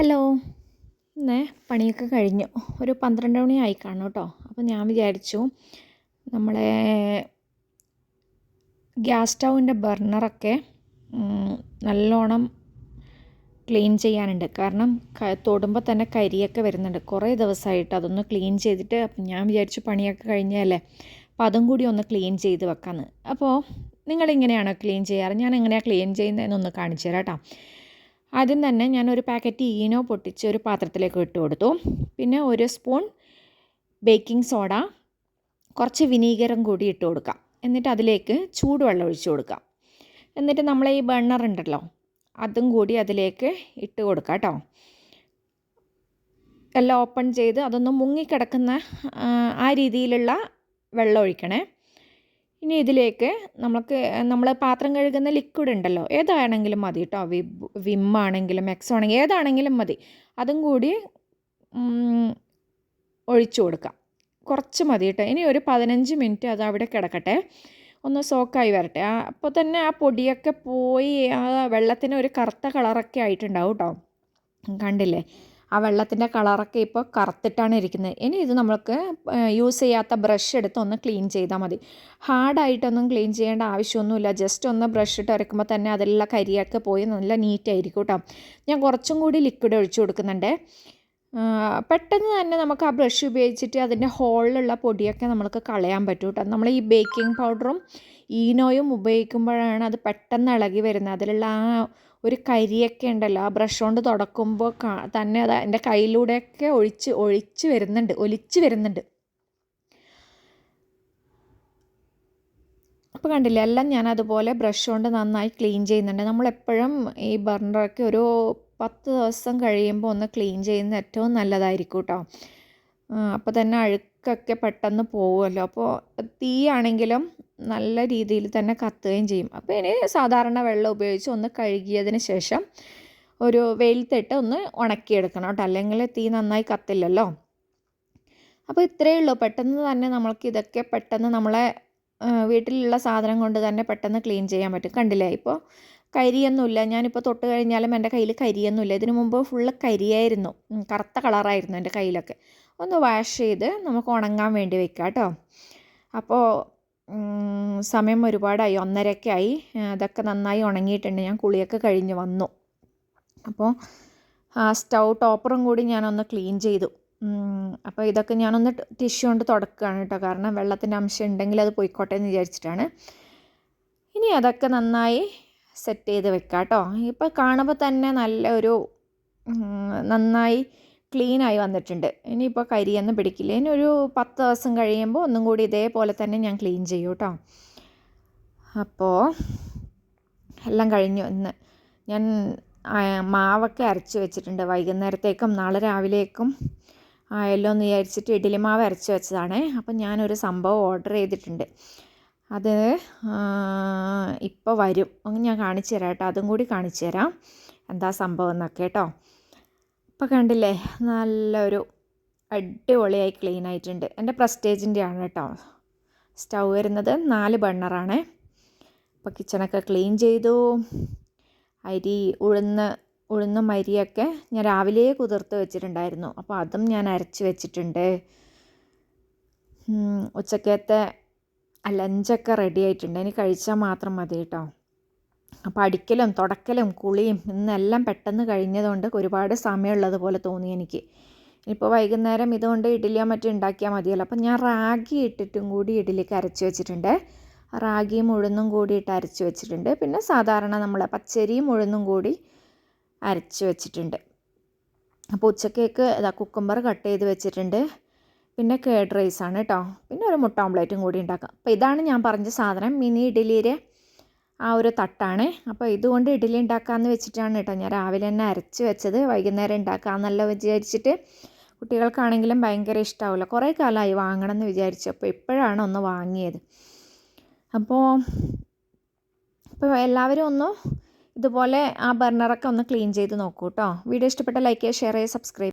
Hello. ഇന്ന് പണിയൊക്കെ കഴിഞ്ഞു. ഒരു പന്ത്രണ്ട് മണി ആയി കാണും കേട്ടോ. അപ്പോൾ ഞാൻ വിചാരിച്ചു നമ്മളെ ഗ്യാസ് സ്റ്റൗവിന്റെ ബർണറൊക്കെ നല്ലോണം ക്ലീൻ ചെയ്യാനുണ്ട്. കാരണം തൊടുമ്പോൾ തന്നെ കരിയൊക്കെ വരുന്നുണ്ട്. കുറേ ദിവസമായിട്ട് അതൊന്ന് ക്ലീൻ ചെയ്തിട്ട് അപ്പം ഞാൻ വിചാരിച്ചു പണിയൊക്കെ കഴിഞ്ഞല്ലേ. അപ്പോൾ അതും കൂടി ഒന്ന് ക്ലീൻ ചെയ്ത് വെക്കാമെന്ന് അപ്പോൾ നിങ്ങളിങ്ങനെയാണോ ക്ലീൻ ചെയ്യാറ്? ഞാൻ എങ്ങനെയാണ് ക്ലീൻ ചെയ്യുന്നതെന്നൊന്ന് കാണിച്ചു തരാം കേട്ടോ. ആദ്യം തന്നെ ഞാൻ ഒരു പാക്കറ്റ് ഈനോ പൊട്ടിച്ച് ഒരു പാത്രത്തിലേക്ക് ഇട്ട് കൊടുത്തു. പിന്നെ ഒരു സ്പൂൺ ബേക്കിംഗ് സോഡ കുറച്ച് വിനീഗരം കൂടി ഇട്ട് കൊടുക്കാം. എന്നിട്ട് അതിലേക്ക് ചൂടുവെള്ളം ഒഴിച്ചു കൊടുക്കാം. എന്നിട്ട് നമ്മൾ ഈ ബണ്ണർ ഉണ്ടല്ലോ അതും കൂടി അതിലേക്ക് ഇട്ട് കൊടുക്കാം കേട്ടോ. എല്ലാം ഓപ്പൺ ചെയ്ത് അതൊന്ന് മുങ്ങിക്കിടക്കുന്ന ആ രീതിയിലുള്ള വെള്ളം ഒഴിക്കണേ. ഇനി ഇതിലേക്ക് നമുക്ക് നമ്മൾ പാത്രം കഴുകുന്ന ലിക്വിഡ് ഉണ്ടല്ലോ ഏതാണെങ്കിലും മതി കേട്ടോ വി വിം ആണെങ്കിലും എക്സോ ആണെങ്കിലും ഏതാണെങ്കിലും മതി. അതും കൂടി ഒഴിച്ചു കൊടുക്കാം. കുറച്ച് മതി കേട്ടോ ഇനി ഒരു പതിനഞ്ച് മിനിറ്റ് അത് അവിടെ കിടക്കട്ടെ. ഒന്ന് സോക്കായി വരട്ടെ. അപ്പോൾ തന്നെ ആ പൊടിയൊക്കെ പോയി ആ വെള്ളത്തിന് ഒരു കറുത്ത കളറൊക്കെ ആയിട്ടുണ്ടാവും കേട്ടോ കണ്ടില്ലേ? ആ വെള്ളത്തിന്റെ കളറൊക്കെ ഇപ്പോൾ കറുത്തിട്ടാണ് ഇരിക്കുന്നത്. ഇനി ഇത് നമ്മൾക്ക് യൂസ് ചെയ്യാത്ത ബ്രഷ് എടുത്ത് ഒന്ന് ക്ലീൻ ചെയ്താൽ മതി. ഹാർഡായിട്ടൊന്നും ക്ലീൻ ചെയ്യേണ്ട ആവശ്യമൊന്നുമില്ല. ജസ്റ്റ് ഒന്ന് ബ്രഷ് ഇട്ട് ഇറക്കുമ്പോൾ തന്നെ അതെല്ലാം കരിയൊക്കെ പോയി നല്ല നീറ്റായിരിക്കും കേട്ടോ ഞാൻ കുറച്ചും കൂടി ലിക്വിഡ് ഒഴിച്ചു കൊടുക്കുന്നുണ്ട്. പെട്ടെന്ന് തന്നെ നമുക്ക് ആ ബ്രഷ് ഉപയോഗിച്ചിട്ട് അതിന്റെ ഹോളിലുള്ള പൊടിയൊക്കെ നമുക്ക് കളയാൻ പറ്റും കേട്ടോ നമ്മൾ ഈ ബേക്കിംഗ് പൗഡറും ഈനോയും ഉപയോഗിക്കുമ്പോഴാണ് അത് പെട്ടെന്ന് ഇളകി വരുന്നത്. അതിലുള്ള ആ ഒരു കരിയൊക്കെ ഉണ്ടല്ലോ ആ ബ്രഷ് കൊണ്ട് തുടക്കുമ്പോൾ തന്നെ അത് എന്റെ കയ്യിലൂടെയൊക്കെ ഒഴിച്ച് ഒഴിച്ച് വരുന്നുണ്ട് ഒലിച്ച് വരുന്നുണ്ട്. അപ്പോൾ കണ്ടില്ലേ എല്ലാം ഞാൻ അതുപോലെ ബ്രഷ് കൊണ്ട് നന്നായി ക്ലീൻ ചെയ്യുന്നുണ്ട്. നമ്മളെപ്പോഴും ഈ ബർണറൊക്കെ ഒരു പത്ത് ദിവസം കഴിയുമ്പോൾ ഒന്ന് ക്ലീൻ ചെയ്യുന്ന ഏറ്റവും നല്ലതായിരിക്കും കേട്ടോ അപ്പോൾ തന്നെ അഴുക്കൊക്കെ പെട്ടെന്ന് പോകുമല്ലോ അപ്പോൾ തീയാണെങ്കിലും നല്ല രീതിയിൽ തന്നെ കത്തുകയും ചെയ്യും. അപ്പോൾ ഇനി സാധാരണ വെള്ളം ഉപയോഗിച്ച് ഒന്ന് കഴുകിയതിന് ശേഷം ഒരു വെയിലത്തിട്ട് ഒന്ന് ഉണക്കിയെടുക്കണം കേട്ടോ. അല്ലെങ്കിൽ തീ നന്നായി കത്തില്ലല്ലോ. അപ്പോൾ ഇത്രയേ ഉള്ളൂ. പെട്ടെന്ന് തന്നെ നമ്മൾക്ക് ഇതൊക്കെ പെട്ടെന്ന് നമ്മളെ വീട്ടിലുള്ള സാധനം കൊണ്ട് തന്നെ പെട്ടെന്ന് ക്ലീൻ ചെയ്യാൻ പറ്റും. കണ്ടില്ലേ? ഇപ്പോൾ കരിയൊന്നുമില്ല. ഞാനിപ്പോൾ തൊട്ട് കഴിഞ്ഞാലും എന്റെ കയ്യിൽ കരിയൊന്നുമില്ല. ഇതിനു മുമ്പ് ഫുള്ള് കരിയായിരുന്നു. കറുത്ത കളറായിരുന്നു എന്റെ കയ്യിലൊക്കെ. ഒന്ന് വാഷ് ചെയ്ത് നമുക്ക് ഉണങ്ങാൻ വേണ്ടി വെക്കാം കേട്ടോ. അപ്പോൾ സമയം ഒരുപാടായി. ഒന്നരക്കായി. അതൊക്കെ നന്നായി ഉണങ്ങിയിട്ടുണ്ട്. ഞാൻ കുളിയൊക്കെ കഴിഞ്ഞ് വന്നു. അപ്പോൾ ആ സ്റ്റൗ ടോപ്പറും കൂടി ഞാനൊന്ന് ക്ലീൻ ചെയ്തു. അപ്പോൾ ഇതൊക്കെ ഞാനൊന്ന് ടിഷ്യൂ കൊണ്ട് തുടക്കുകയാണ് കേട്ടോ. കാരണം വെള്ളത്തിന്റെ അംശം ഉണ്ടെങ്കിൽ അത് പോയിക്കോട്ടെ എന്ന് വിചാരിച്ചിട്ടാണ്. ഇനി അതൊക്കെ നന്നായി സെറ്റ് ചെയ്ത് വെക്കാം കേട്ടോ ഇപ്പോൾ കാണുമ്പോൾ തന്നെ നല്ല ഒരു നന്നായി ക്ലീനായി വന്നിട്ടുണ്ട്. ഇനിയിപ്പോൾ കരിയൊന്നും പിടിക്കില്ല. ഇനി ഒരു പത്ത് ദിവസം കഴിയുമ്പോൾ ഒന്നും കൂടി ഇതേപോലെ തന്നെ ഞാൻ ക്ലീൻ ചെയ്യും കേട്ടോ. അപ്പോൾ എല്ലാം കഴിഞ്ഞു ഇന്ന്. ഞാൻ മാവൊക്കെ അരച്ച് വെച്ചിട്ടുണ്ട്. വൈകുന്നേരത്തേക്കും നാളെ രാവിലേക്കും ആയല്ലോ എന്ന് വിചാരിച്ചിട്ട് ഇഡ്ഡലി മാവ് അരച്ച് വെച്ചതാണ്. അപ്പം ഞാനൊരു സംഭവം ഓർഡർ ചെയ്തിട്ടുണ്ട്. അത് ഇപ്പോൾ വരും. ഞാൻ കാണിച്ചു തരാം കേട്ടോ. അതും കൂടി കാണിച്ചു തരാം. എന്താ സംഭവം എന്നൊക്കെ കേട്ടോ. ഇപ്പോൾ കണ്ടില്ലേ നല്ലൊരു അടിപൊളിയായി ക്ലീൻ ആയിട്ടുണ്ട്. എന്റെ പ്രസ്റ്റേജിന്റെ ആണ് കേട്ടോ സ്റ്റൗ വരുന്നത് നാല് ബണ്ണറാണ് അപ്പോൾ കിച്ചണൊക്കെ ക്ലീൻ ചെയ്തു. അരി ഉഴുന്ന് ഉഴുന്നും അരിയൊക്കെ ഞാൻ രാവിലെ കുതിർത്ത് വെച്ചിട്ടുണ്ടായിരുന്നു. അപ്പോൾ അതും ഞാൻ അരച്ച് വെച്ചിട്ടുണ്ട്. ഉച്ചക്കത്തെ ലഞ്ചൊക്കെ റെഡി ആയിട്ടുണ്ട്. ഇനി കഴിച്ചാൽ മാത്രം മതി കേട്ടോ അപ്പോൾ അടിക്കലും തുടക്കലും കുളിയും ഇന്നെല്ലാം പെട്ടെന്ന് കഴിഞ്ഞതുകൊണ്ട് ഒരുപാട് സമയമുള്ളത് പോലെ തോന്നി എനിക്ക്. ഇപ്പോൾ വൈകുന്നേരം ഇതുകൊണ്ട് ഇഡ്ഡലിയോ മറ്റോ ഉണ്ടാക്കിയാൽ മതിയല്ലോ. അപ്പം ഞാൻ റാഗി ഇട്ടിട്ടും കൂടി ഇഡ്ഡലിക്ക് അരച്ച് വെച്ചിട്ടുണ്ട്. റാഗിയും ഉഴുന്നും കൂടി ഇട്ട് അരച്ച് വെച്ചിട്ടുണ്ട്. പിന്നെ സാധാരണ നമ്മൾ പച്ചരിയും ഉഴുന്നും കൂടി അരച്ച് വെച്ചിട്ടുണ്ട്. അപ്പോൾ ഉച്ചക്കേക്ക് ഇതാ കുക്കുംബർ കട്ട് ചെയ്ത് വെച്ചിട്ടുണ്ട്. പിന്നെ കേഡ് റൈസാണ് കേട്ടോ പിന്നെ ഒരു മുട്ട ഓംപ്ലേറ്റും കൂടി ഉണ്ടാക്കാം. അപ്പോൾ ഇതാണ് ഞാൻ പറഞ്ഞ സാധനം. മിനി ഇഡ്ഡലിയുടെ ആ ഒരു തട്ടാണ്. അപ്പോൾ ഇതുകൊണ്ട് ഇഡ്ഡലി ഉണ്ടാക്കാമെന്ന് വെച്ചിട്ടാണ് കേട്ടോ ഞാൻ രാവിലെ തന്നെ അരച്ച് വെച്ചത്. വൈകുന്നേരം ഉണ്ടാക്കാമെന്നല്ല വിചാരിച്ചിട്ട് കുട്ടികൾക്കാണെങ്കിലും ഭയങ്കര ഇഷ്ടമാവില്ല കുറേ കാലമായി വാങ്ങണം എന്ന് വിചാരിച്ചു അപ്പോൾ ഇപ്പോഴാണ് ഒന്ന് വാങ്ങിയത്. അപ്പോൾ അപ്പോൾ എല്ലാവരും ഒന്ന് ഇതുപോലെ ആ ബർണറൊക്കെ ഒന്ന് ക്ലീൻ ചെയ്ത് നോക്കൂ കേട്ടോ. വീഡിയോ ഇഷ്ടപ്പെട്ട ലൈക്ക് ചെയ്യുക ഷെയർ ചെയ്യുക സബ്സ്ക്രൈബ്